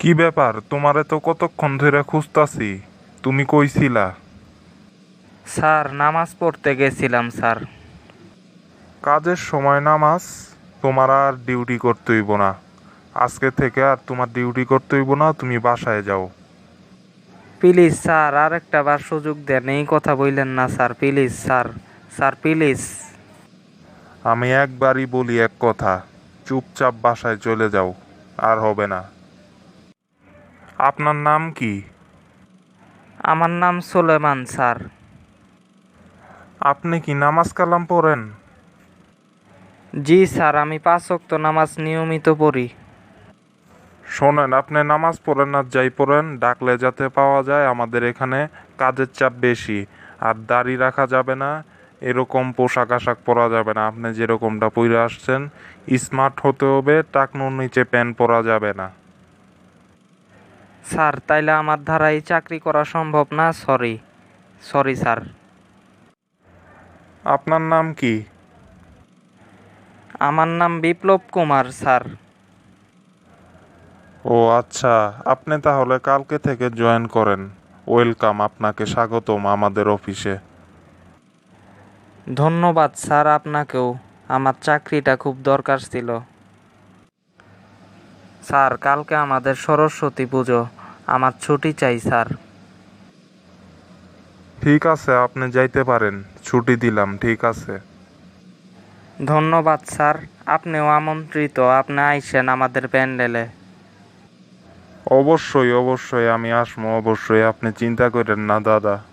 কি ব্যাপার? তোমারে তো কতক্ষণ ধরে খুঁজতাছি। তুমি কইছিলা। স্যার নামাজ পড়তে গেছিলাম স্যার। কাজের সময় নামাজ তোমার আর ডিউটি করতে হইব না। আজকে থেকে আর তোমার ডিউটি করতে হইব না তুমি বাসায় যাও। প্লিজ স্যার আর একটা বার সুযোগ দেন। এই কথা বললেন না sir. Please sir. Sir please. আমি একবারই বলি এক কথা চুপচাপ বাসায় চলে যাও আর হবে না। আপনার নাম কি? আমার নাম সুলেমান স্যার। আপনি কি নামাজ কালাম পড়েন? জি স্যার আমি পাঁচ ওয়াক্ত নামাজ নিয়মিত পড়ি। শোনেন আপনি নামাজ পড়েন আর যাই পড়েন ডাকলে যাতে পাওয়া যায় আমাদের এখানে কাজের চাপ বেশি আর দাড়ি রাখা যাবে না এরকম পোশাক আশাক পরা যাবে না। আপনি যেরকমটা পরে আসছেন স্মার্ট হতে হবে টাকনুর নিচে প্যান্ট পরা যাবে না। স্যার তাইলে আমার দ্বারা এই চাকরি করা সম্ভব না? Sorry sorry sir. আপনার নাম কি? আমার নাম বিপ্লব কুমার স্যার। ও আচ্ছা। আপনি তাহলে কালকে থেকে জয়েন করেন। ওয়েলকাম আপনাকে স্বাগতম আমাদের অফিসে। ধন্যবাদ স্যার আপনাকেও। আমার চাকরিটা খুব দরকার ছিল। স্যার কালকে আমাদের সরস্বতী পুজো। আমার ছুটি চাই স্যার। ঠিক আছে আপনি যাইতে পারেন। ছুটি দিলাম ঠিক আছে। ধন্যবাদ স্যার। আপনিও আমন্ত্রিত আপনি আইসেন আমাদের প্যান্ডেলে। অবশ্যই অবশ্যই আমি আসব অবশ্যই। আপনি চিন্তা করেন না দাদা।